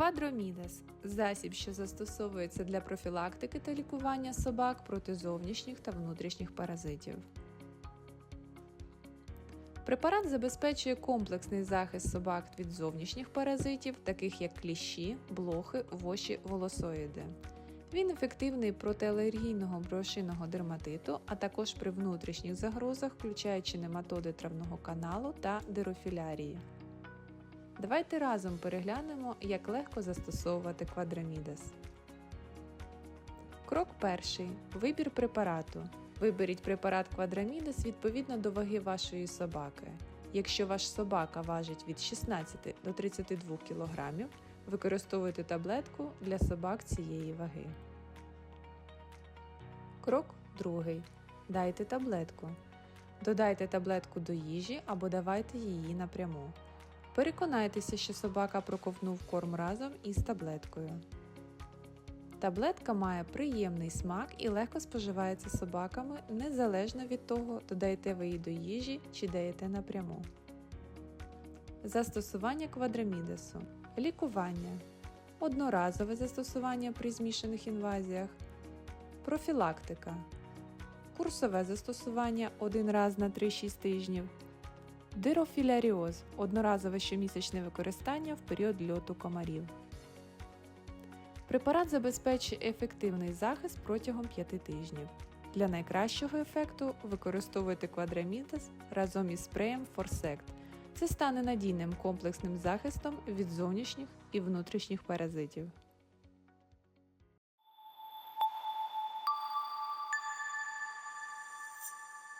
Квадромідас засіб, що застосовується для профілактики та лікування собак проти зовнішніх та внутрішніх паразитів. Препарат забезпечує комплексний захист собак від зовнішніх паразитів, таких як кліщі, блохи, воші, волосоїди. Він ефективний проти алергійного брошиного дерматиту, а також при внутрішніх загрозах, включаючи нематоди травного каналу та дирофілярії. Давайте разом переглянемо, як легко застосовувати квадрамідас. Крок перший. Вибір препарату. Виберіть препарат квадрамідас відповідно до ваги вашої собаки. Якщо ваш собака важить від 16 до 32 кг, використовуйте таблетку для собак цієї ваги. Крок другий. Дайте таблетку. Додайте таблетку до їжі або давайте її напряму. Переконайтеся, що собака проковтнув корм разом із таблеткою. Таблетка має приємний смак і легко споживається собаками незалежно від того, додаєте ви її до їжі чи даєте напряму. Застосування квадрамідесу. Лікування. Одноразове застосування при змішаних інвазіях. Профілактика. Курсове застосування один раз на 3-6 тижнів. Дирофіляріоз одноразове щомісячне використання в період льоту комарів. Препарат забезпечує ефективний захист протягом 5 тижнів. Для найкращого ефекту використовуйте квадрамітас разом із спреєм Forсect. Це стане надійним комплексним захистом від зовнішніх і внутрішніх паразитів.